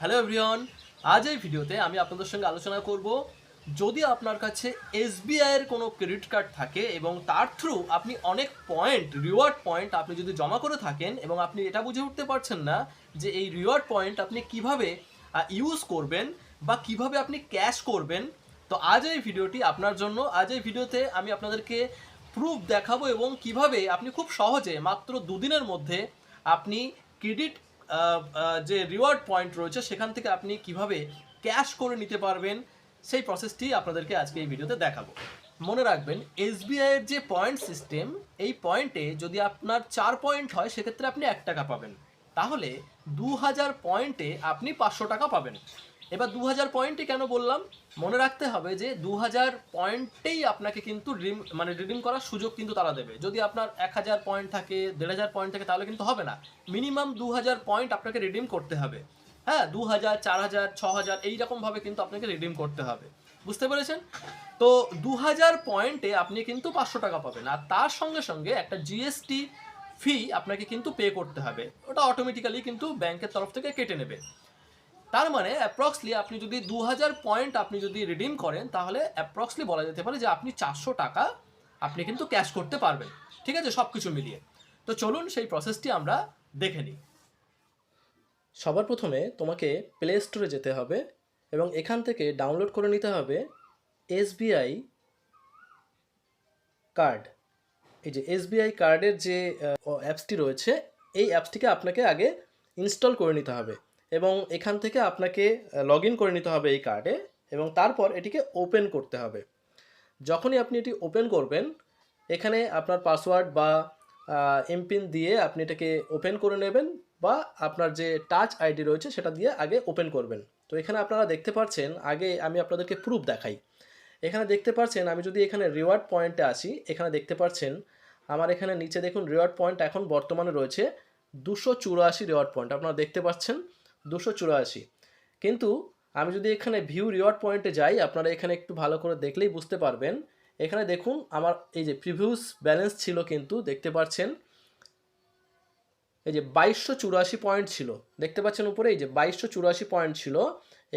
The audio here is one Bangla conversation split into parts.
হ্যালো এভরিওয়ান আজ এই ভিডিওতে আমি আপনাদের সঙ্গে আলোচনা করব, যদি আপনার কাছে এসবিআই এর কোনো ক্রেডিট কার্ড থাকে এবং তার থ্রু আপনি অনেক পয়েন্ট রিওয়ার্ড পয়েন্ট আপনি যদি জমা করে থাকেন এবং আপনি এটা বুঝে উঠতে পারছেন না যে এই রিওয়ার্ড পয়েন্ট আপনি কীভাবে ইউজ করবেন বা কীভাবে আপনি ক্যাশ করবেন, তো আজ এই ভিডিওটি আপনার জন্য। আজ এই ভিডিওতে আমি আপনাদেরকে প্রুফ দেখাবো এবং কীভাবে আপনি খুব সহজে মাত্র দুদিনের মধ্যে আপনি ক্রেডিট যে রিওয়ার্ড পয়েন্ট রয়েছে, সেখান থেকে আপনি কীভাবে ক্যাশ করে নিতে পারবেন, সেই প্রসেসটি আপনাদেরকে আজকে এই ভিডিওতে দেখাবো। মনে রাখবেন এসবিআই এর যে পয়েন্ট সিস্টেম এই পয়েন্টে যদি আপনার চার পয়েন্ট হয়, সেক্ষেত্রে আপনি এক টাকা পাবেন। তাহলে দু হাজার পয়েন্টে আপনি পাঁচশো টাকা পাবেন। এবার দু হাজার পয়েন্টে কেন বললাম? মনে রাখতে হবে যে দু হাজার পয়েন্টেই আপনাকে কিন্তু রিম মানে রিডিম করার সুযোগ কিন্তু তারা দেবে। যদি আপনার এক হাজার পয়েন্ট থাকে দেড় হাজার পয়েন্ট থাকে, তাহলে কিন্তু হবে না। মিনিমাম দু হাজার পয়েন্ট আপনাকে রিডিম করতে হবে। হ্যাঁ দু হাজার চার হাজার ছ হাজার এইরকমভাবে কিন্তু আপনাকে রিডিম করতে হবে। বুঝতে পেরেছেন? তো দু হাজার পয়েন্টে আপনি কিন্তু পাঁচশো টাকা পাবেন। আর তার সঙ্গে সঙ্গে একটা জিএসটি ফি আপনাকে কিন্তু পে করতে হবে। ওটা অটোমেটিক্যালি কিন্তু ব্যাংকের তরফ থেকে কেটে নেবে। তার মানে অ্যাপ্রক্সলি আপনি যদি দু হাজার পয়েন্ট আপনি যদি রিডিম করেন, তাহলে অ্যাপ্রক্সলি বলা যেতে পারে যে আপনি চারশো টাকা আপনি কিন্তু ক্যাশ করতে পারবেন। ঠিক আছে? সব কিছু মিলিয়ে। তো চলুন সেই প্রসেসটি আমরা দেখে নিই। সবার প্রথমে তোমাকে প্লে স্টোরে যেতে হবে এবং এখান থেকে ডাউনলোড করে নিতে হবে এসবিআই কার্ড এই যে এসবিআই কার্ডের যে অ্যাপসটি রয়েছে, এই অ্যাপসটিকে আপনাকে আগে ইনস্টল করে নিতে হবে এবং এখান থেকে আপনাকে লগ করে নিতে হবে এই কার্ডে এবং তারপর এটিকে ওপেন করতে হবে। যখনই আপনি এটি ওপেন করবেন, এখানে আপনার পাসওয়ার্ড বা এমপিন দিয়ে আপনি এটাকে ওপেন করে নেবেন বা আপনার যে টাচ আইডি রয়েছে সেটা দিয়ে আগে ওপেন করবেন। তো এখানে আপনারা দেখতে পাচ্ছেন আগে আমি আপনাদেরকে প্রুফ দেখাই। এখানে দেখতে পাচ্ছেন আমি যদি এখানে রিওয়ার্ড পয়েন্টে আসি, এখানে দেখতে পাচ্ছেন আমার এখানে নিচে দেখুন রিওয়ার্ড পয়েন্ট এখন বর্তমানে রয়েছে দুশো চুরাশি রিওয়ার্ড পয়েন্ট আপনারা দেখতে পাচ্ছেন দুশো চুরাশি। কিন্তু আমি যদি এখানে ভিউ রিওয়ার্ড পয়েন্টে যাই, আপনারা এখানে একটু ভালো করে দেখলেই বুঝতে পারবেন। এখানে দেখুন আমার এই যে প্রিভিউস ব্যালেন্স ছিল কিন্তু দেখতে পাচ্ছেন, এই যে বাইশশো চুরাশি পয়েন্ট ছিল। দেখতে পাচ্ছেন উপরে এই যে বাইশশো চুরাশি পয়েন্ট ছিল।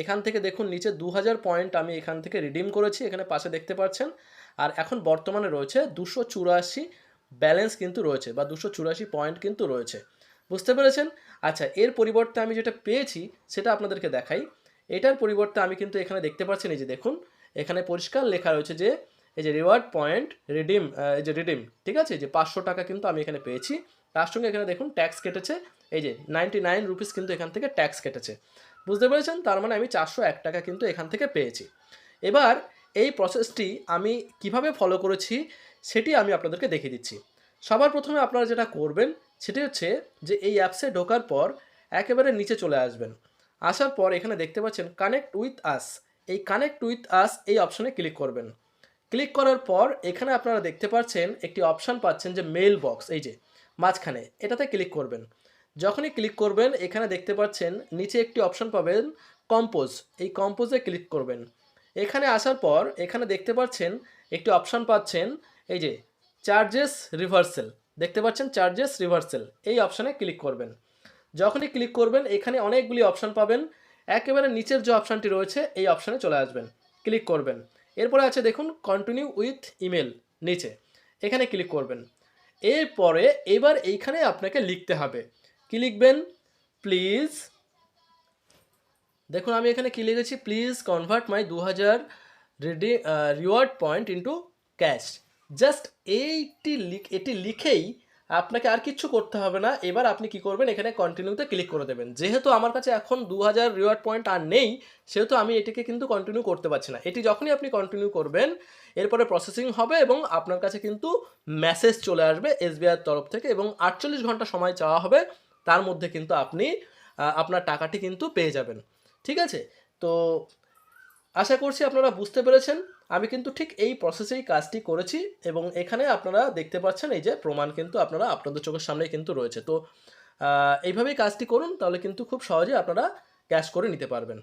এখান থেকে দেখুন নিচে দু হাজার পয়েন্ট আমি এখান থেকে রিডিম করেছি, এখানে পাশে দেখতে পাচ্ছেন। আর এখন বর্তমানে রয়েছে দুশো চুরাশি ব্যালেন্স কিন্তু রয়েছে বা দুশো চুরাশি পয়েন্ট কিন্তু রয়েছে। বুঝতে পেরেছেন? আচ্ছা এর পরিবর্তে আমি যেটা পেয়েছি সেটা আপনাদেরকে দেখাই। এটার পরিবর্তে আমি কিন্তু এখানে দেখতে পাচ্ছেন এই যে দেখুন, এখানে পরিষ্কার লেখা রয়েছে যে, এই যে রিওয়ার্ড পয়েন্ট রিডিম এই যে রিডিম ঠিক আছে? যে পাঁচশো টাকা কিন্তু আমি এখানে পেয়েছি। তার সঙ্গে এখানে দেখুন ট্যাক্স কেটেছে, এই যে নাইনটি নাইন রুপিস কিন্তু এখান থেকে ট্যাক্স কেটেছে। বুঝতে পেরেছেন? তার মানে আমি চারশো এক টাকা কিন্তু এখান থেকে পেয়েছি। এবার এই প্রসেসটি আমি কীভাবে ফলো করেছি সেটি আমি আপনাদেরকে দেখিয়ে দিচ্ছি। সবার প্রথমে আপনারা যেটা করবেন সেটি হচ্ছে যে এই অ্যাপসে ঢোকার পর একেবারে নিচে চলে আসবেন। আসার পর এখানে দেখতে পাচ্ছেন কানেক্ট উইথ আস এই কানেক্ট উইথ আস এই অপশনে ক্লিক করবেন। ক্লিক করার পর এখানে আপনারা দেখতে পাচ্ছেন একটি অপশান পাচ্ছেন যে মেল বক্স এই যে মাঝখানে। এটাতে ক্লিক করবেন। যখনই ক্লিক করবেন, এখানে দেখতে পাচ্ছেন নিচে একটি অপশান পাবেন কম্পোজ এই কম্পোজে ক্লিক করবেন। এখানে আসার পর এখানে দেখতে পাচ্ছেন একটি অপশান পাচ্ছেন, এই যে চার্জেস রিভার্সেল দেখতে পাচ্ছেন চার্জেস রিভার্সেল এই অপশানে ক্লিক করবেন। যখনই ক্লিক করবেন, এখানে অনেকগুলি অপশান পাবেন। একেবারে নিচের যে অপশানটি রয়েছে, এই অপশানে চলে আসবেন। ক্লিক করবেন। এরপরে আছে দেখুন কন্টিনিউ উইথ ইমেল নিচে। এখানে ক্লিক করবেন। এরপরে এবার এইখানে আপনাকে লিখতে হবে। কি লিখবেন? প্লিজ দেখুন, আমি এখানে কি লিখেছি? প্লিজ কনভার্ট মাই দু হাজার ready reward point into cash just eighty এটি লিখেই আপনাকে আর কিচ্ছু করতে হবে না। এবার আপনি কি করবেন? এখানে কন্টিনিউতে ক্লিক করে দেবেন। যেহেতু আমার কাছে এখন দু হাজার রিওয়ার্ড পয়েন্ট আর নেই, সেহেতু আমি এটিকে কিন্তু কন্টিনিউ করতে পারছি না। এটি যখনই আপনি কন্টিনিউ করবেন, এরপরে প্রসেসিং হবে এবং আপনার কাছে কিন্তু মেসেজ চলে আসবে এসবিআইয়ের তরফ থেকে এবং আটচল্লিশ ঘণ্টা সময় চাওয়া হবে। তার মধ্যে কিন্তু আপনি আপনার টাকাটি কিন্তু পেয়ে যাবেন। ঠিক আছে? তো আশা করছি আপনারা বুঝতে পেরেছেন। আমি কিন্তু ঠিক এই প্রসেসেই কাজটি করেছি এবং এখানে আপনারা দেখতে পাচ্ছেন এই যে প্রমাণ কিন্তু আপনারা আপনাদের চোখের সামনে কিন্তু রয়েছে। তো এইভাবেই কাজটি করুন, তাহলে কিন্তু খুব সহজে আপনারা ক্যাশ করে নিতে পারবেন।